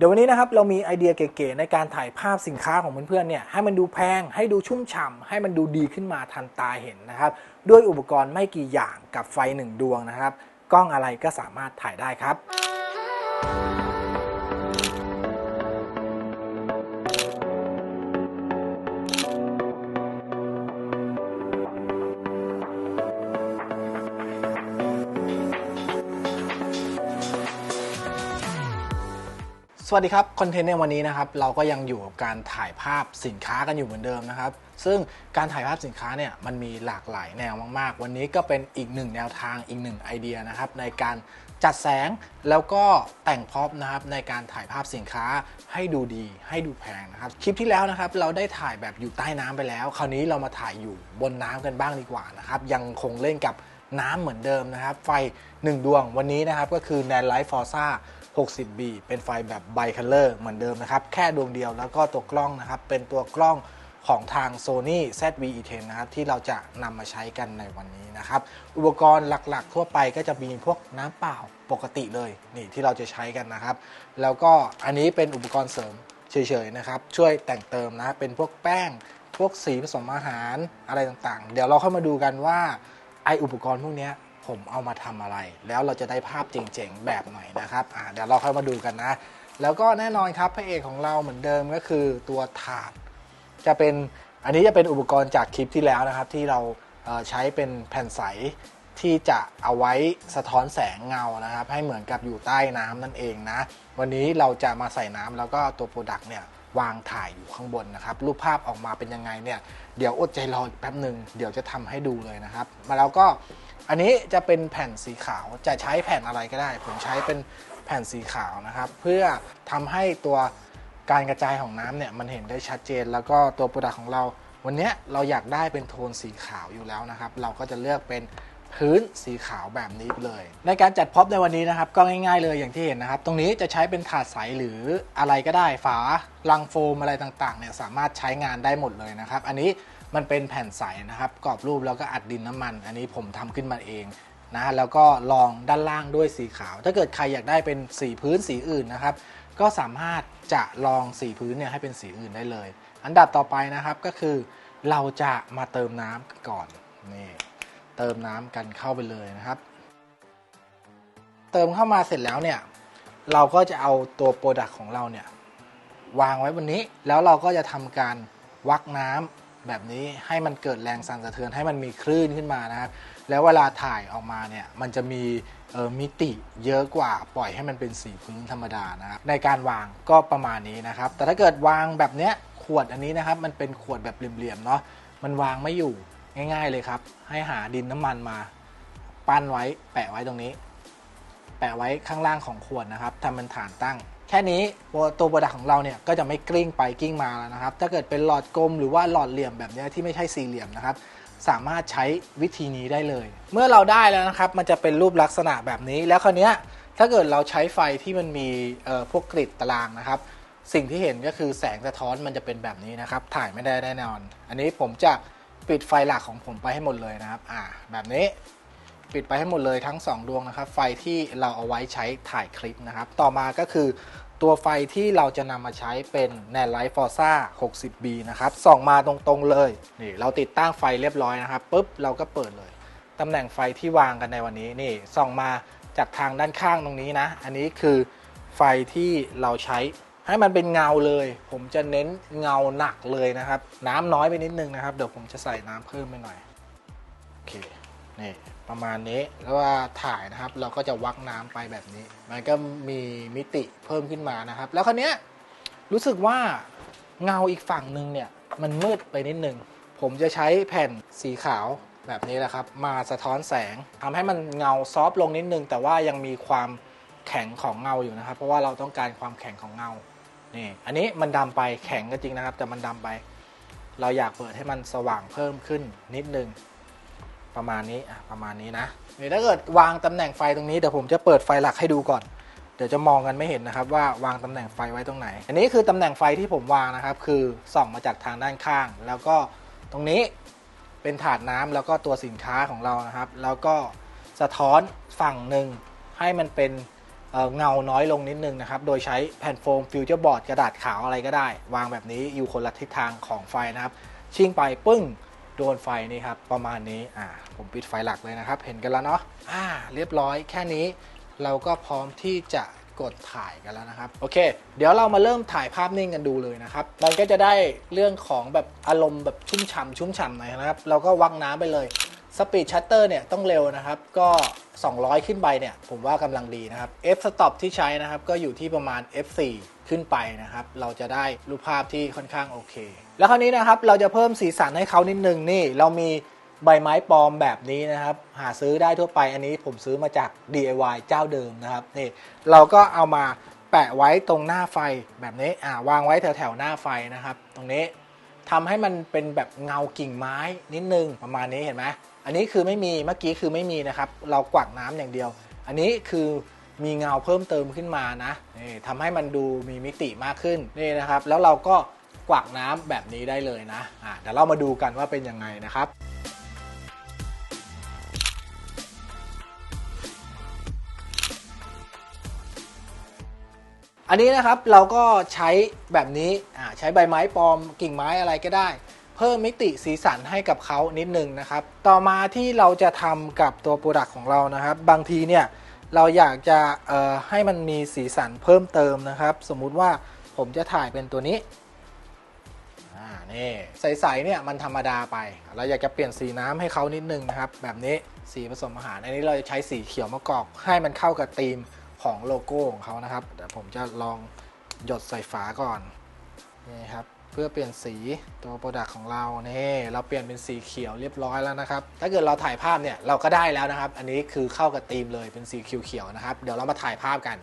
เดี๋ยววันนี้นะครับเรามีไอเดียเก๋ๆในการถ่ายภาพสินค้าของเพื่อนๆเนี่ยให้มันดูแพงให้ดูชุ่มฉ่ำให้มันดูดีขึ้นมาทันตาเห็นนะครับด้วยอุปกรณ์ไม่กี่อย่างกับไฟหนึ่งดวงนะครับ กล้องอะไรก็สามารถถ่ายได้ครับ สวัสดีครับ คอนเทนต์ในวันนี้นะครับ เราก็ยังอยู่กับการถ่ายภาพสินค้ากันอยู่เหมือนเดิมนะครับ ซึ่งการถ่ายภาพสินค้าเนี่ยมันมีหลากหลายแนวมากๆ วันนี้ก็เป็นอีกหนึ่งแนวทางอีกหนึ่งไอเดียนะครับ ในการจัดแสงแล้วก็แต่งพร็อพนะครับในการถ่ายภาพสินค้าให้ดูดีให้ดูแพงนะครับ คลิปที่แล้วนะครับ เราได้ถ่ายแบบอยู่ใต้น้ำไปแล้ว คราวนี้เรามาถ่ายอยู่บนน้ำกันบ้างดีกว่านะครับ ยังคงเล่นกับน้ำเหมือนเดิมนะครับ ไฟ 1 ดวงวันนี้นะครับก็คือ n a n Light Forza 60B เป็นไฟแบบไบคัลเลอร์เหมือนเดิมนะครับ แค่ดวงเดียวแล้วก็ตัวกล้องนะครับ เป็นตัวกล้องของทาง Sony ZV-E10 นะครับที่เราจะนำมาใช้กันในวันนี้นะครับ อุปกรณ์หลักๆ ทั่วไปก็จะมีพวกน้ำเปล่าปกติเลยนี่ที่เราจะใช้กันนะครับ แล้วก็อันนี้เป็นอุปกรณ์เสริมเฉยๆนะครับ ช่วยแต่งเติมนะเป็นพวกแป้ง พวกสีผสมอาหารอะไรต่างๆ เดี๋ยวเราเข้ามาดูกันว่าไออุปกรณ์พวกนี้ ผมเอามาทำอะไร แล้วเราจะได้ภาพเจ๋งๆแบบไหนนะครับเดี๋ยวเราค่อยมาดูกันนะ แล้วก็แน่นอนครับพระเอกของเราเหมือนเดิมก็คือตัวถาด จะเป็นอันนี้จะเป็นอุปกรณ์จากคลิปที่แล้วนะครับ ที่เราใช้เป็นแผ่นใสที่จะเอาไว้สะท้อนแสงเงานะครับ ให้เหมือนกับอยู่ใต้น้ำนั่นเองนะ วันนี้เราจะมาใส่น้ำแล้วก็ตัวโปรดักต์เนี่ยวางถ่ายอยู่ข้างบนนะครับ รูปภาพออกมาเป็นยังไงเนี่ย เดี๋ยวอดใจรออีกแป๊บหนึ่งเดี๋ยวจะทำให้ดูเลยนะครับ มาแล้วก็ อันนี้จะเป็นแผ่นสีขาวจะใช้แผ่นอะไรก็ได้ ผมใช้เป็นแผ่นสีขาวนะครับ เพื่อทำให้ตัวการกระจายของน้ำเนี่ยมันเห็นได้ชัดเจน แล้วก็ตัวโปรดักต์ของเรา วันนี้เราอยากได้เป็นโทนสีขาวอยู่แล้วนะครับ เราก็จะเลือกเป็น พื้นสีขาวแบบนี้เลย ในการจัดพ็อพในวันนี้นะครับ ก็ง่ายๆเลยอย่างที่เห็นนะครับ ตรงนี้จะใช้เป็นถาดใสหรืออะไรก็ได้ฝาลังโฟมอะไรต่างๆเนี่ยสามารถใช้งานได้หมดเลยนะครับ อันนี้มันเป็นแผ่นใสนะครับกรอบรูปแล้วก็อัดดินน้ำมัน อันนี้ผมทำขึ้นมาเองนะแล้วก็ลองด้านล่างด้วยสีขาว ถ้าเกิดใครอยากได้เป็นสีพื้นสีอื่นนะครับ ก็สามารถจะลองสีพื้นเนี่ยให้เป็นสีอื่นได้เลย อันดับต่อไปนะครับก็คือเราจะมาเติมน้ำก่อนนี่ เติมน้ำกันเข้าไปเลยนะครับ เติมเข้ามาเสร็จแล้วเนี่ย เราก็จะเอาตัวโปรดักต์ของเราเนี่ย วางไว้บนนี้แล้วเราก็จะทำการวักน้ำแบบนี้ให้มันเกิดแรงสั่นสะเทือนให้มันมีคลื่นขึ้นมานะครับ แล้วเวลาถ่ายออกมาเนี่ยมันจะมีออมิติเยอะกว่าปล่อยให้มันเป็นสีพื้นธรรมดานะครับในการวางก็ประมาณนี้นะครับ แต่ถ้าเกิดวางแบบเนี้ยขวดอันนี้นะครับ มันเป็นขวดแบบเหลี่ยมๆเนาะมันวางไม่อยู่ ง่ายๆเลยครับ ให้หาดินน้ำมันมา ปั้นไว้แปะไว้ตรงนี้ แปะไว้ข้างล่างของขวดนะครับทำเป็นฐานตั้ง แค่นี้ตัวโปรดักของเราเนี่ยก็จะไม่กลิ้งไปกลิ้งมาแล้วนะครับ ถ้าเกิดเป็นหลอดกลมหรือว่าหลอดเหลี่ยมแบบนี้ที่ไม่ใช่สี่เหลี่ยมนะครับสามารถใช้วิธีนี้ได้เลย เมื่อเราได้แล้วนะครับ มันจะเป็นรูปลักษณะแบบนี้ แล้วคราวนี้ถ้าเกิดเราใช้ไฟที่มันมีพวกกริดตารางนะครับ สิ่งที่เห็นก็คือแสงสะท้อนมันจะเป็นแบบนี้นะครับ ถ่ายไม่ได้แน่นอน อันนี้ผมจะ ปิดไฟหลักของผมไปให้หมดเลยนะครับอ่าแบบนี้ปิดไปให้หมดเลยทั้ง 2 ดวงนะครับ ไฟที่เราเอาไว้ใช้ถ่ายคลิปนะครับ ต่อมาก็คือตัวไฟที่เราจะนำมาใช้เป็น n a n Light Forza 60B นะครับส่องมาตรงๆเลยนี่เราติดตั้งไฟเรียบร้อยนะครับปุ๊บเราก็เปิดเลยตำแหน่งไฟที่วางกันในวันนี้นี่ส่องมาจากทางด้านข้างตรงนี้นะ อันนี้คือไฟที่เราใช้ ให้มันเป็นเงาเลย ผมจะเน้นเงาหนักเลยนะครับ น้ำน้อยไปนิดนึงนะครับ เดี๋ยวผมจะใส่น้ำเพิ่มไปหน่อย โอเค นี่ประมาณนี้แล้วว่าถ่ายนะครับ เราก็จะวักน้ำไปแบบนี้ มันก็มีมิติเพิ่มขึ้นมานะครับ แล้วคราวนี้รู้สึกว่าเงาอีกฝั่งหนึ่งเนี่ย มันมืดไปนิดนึง ผมจะใช้แผ่นสีขาวแบบนี้แหละครับ มาสะท้อนแสงทำให้มันเงาซอฟต์ลงนิดนึง แต่ว่ายังมีความแข็งของเงาอยู่นะครับ เพราะว่าเราต้องการความแข็งของเงา นี่อันนี้มันดำไปแข็งก็จริงนะครับ แต่มันดำไป เราอยากเปิดให้มันสว่างเพิ่มขึ้นนิดนึง ประมาณนี้อะประมาณนี้นะเดี๋ยวถ้าเกิดวางตำแหน่งไฟตรงนี้เดี๋ยวผมจะเปิดไฟหลักให้ดูก่อน เดี๋ยวจะมองกันไม่เห็นนะครับ ว่าวางตำแหน่งไฟไว้ตรงไหน อันนี้คือตำแหน่งไฟที่ผมวางนะครับ คือส่องมาจากทางด้านข้าง แล้วก็ตรงนี้เป็นถาดน้ำแล้วก็ตัวสินค้าของเรานะครับ แล้วก็สะท้อนฝั่งหนึ่งให้มันเป็น เงาน้อยลงนิดนึงนะครับ โดยใช้แผ่นโฟมฟิวเจอร์บอร์ดกระดาษขาวอะไรก็ได้ วางแบบนี้อยู่คนละทิศทางของไฟนะครับ ชิ่งไปปึ้งโดนไฟนี่ครับ ประมาณนี้อ่าผมปิดไฟหลักเลยนะครับ เห็นกันแล้วเนาะอ่าเรียบร้อยแค่นี้เราก็พร้อมที่จะ กดถ่ายกันแล้วนะครับ โอเค เดี๋ยวเรามาเริ่มถ่ายภาพนิ่งกันดูเลยนะครับ มันก็จะได้เรื่องของแบบอารมณ์แบบชุ่มฉ่ำชุ่มฉ่ำหน่อยนะครับ เราก็วักน้ำไปเลยสปีดชัตเตอร์เนี่ยต้องเร็วนะครับ ก็ 200 ขึ้นไปเนี่ย ผมว่ากำลังดีนะครับ f stop ที่ใช้นะครับ ก็อยู่ที่ประมาณ f4 ขึ้นไปนะครับ เราจะได้รูปภาพที่ค่อนข้างโอเค แล้วคราวนี้นะครับ เราจะเพิ่มสีสันให้เขานิดนึงนี่ เรามี ใบไม้ปลอมแบบนี้นะครับ หาซื้อได้ทั่วไปอันนี้ผมซื้อมาจาก DIY เจ้าเดิมนะครับนี่เราก็เอามาแปะไว้ตรงหน้าไฟแบบนี้อ่าวางไว้แถวแถวหน้าไฟนะครับ ตรงนี้ทำให้มันเป็นแบบเงากิ่งไม้นิดนึงประมาณนี้เห็นไหมอันนี้คือไม่มีเมื่อกี้คือไม่มีนะครับ เรากวักน้ำอย่างเดียว อันนี้คือมีเงาเพิ่มเติมขึ้นมานะนี่ทำให้มันดูมีมิติมากขึ้นนี่นะครับ แล้วเราก็กวักน้ำแบบนี้ได้เลยนะอ่าเดี๋ยวเรามาดูกันว่าเป็นยังไงนะครับ อันนี้นะครับเราก็ใช้แบบนี้ใช้ใบไม้ปลอมกิ่งไม้อะไรก็ได้ เพิ่มมิติสีสันให้กับเขานิดนึงนะครับ ต่อมาที่เราจะทำกับตัวโปรดักต์ของเรานะครับ บางทีเนี่ยเราอยากจะให้มันมีสีสันเพิ่มเติมนะครับ สมมุติว่าผมจะถ่ายเป็นตัวนี้นี่ใสๆเนี่ยมันธรรมดาไป เราอยากจะเปลี่ยนสีน้ำให้เขานิดนึงนะครับ แบบนี้สีผสมอาหาร อันนี้เราจะใช้สีเขียวมะกอกให้มันเข้ากับธีม ของโลโก้ของเขานะครับเดี๋ยวผมจะลองหยดใส่ฝาก่อนนี่ครับเพื่อเปลี่ยนสีตัวโปรดักต์ของเรานี่เราเปลี่ยนเป็นสีเขียวเรียบร้อยแล้วนะครับ ถ้าเกิดเราถ่ายภาพเนี่ยเราก็ได้แล้วนะครับ อันนี้คือเข้ากับธีมเลยเป็นสีเขียวๆนะครับ เดี๋ยวเรามาถ่ายภาพกัน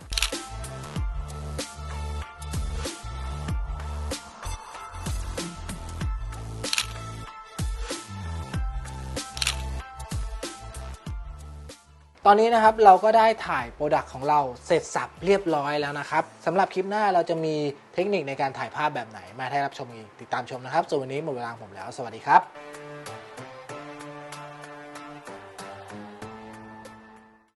อนนี้นะครับเราก็ได้ถ่ายโปรดักต์ของเราเสร็จสับเรียบร้อยแล้วนะครับสำหรับคลิปหน้าเราจะมีเทคนิคในการถ่ายภาพแบบไหนมาให้รับชมอีกติดตามชมนะครับส่วนวันนี้หมดเวลาของผมแล้ว สวัสดีครับ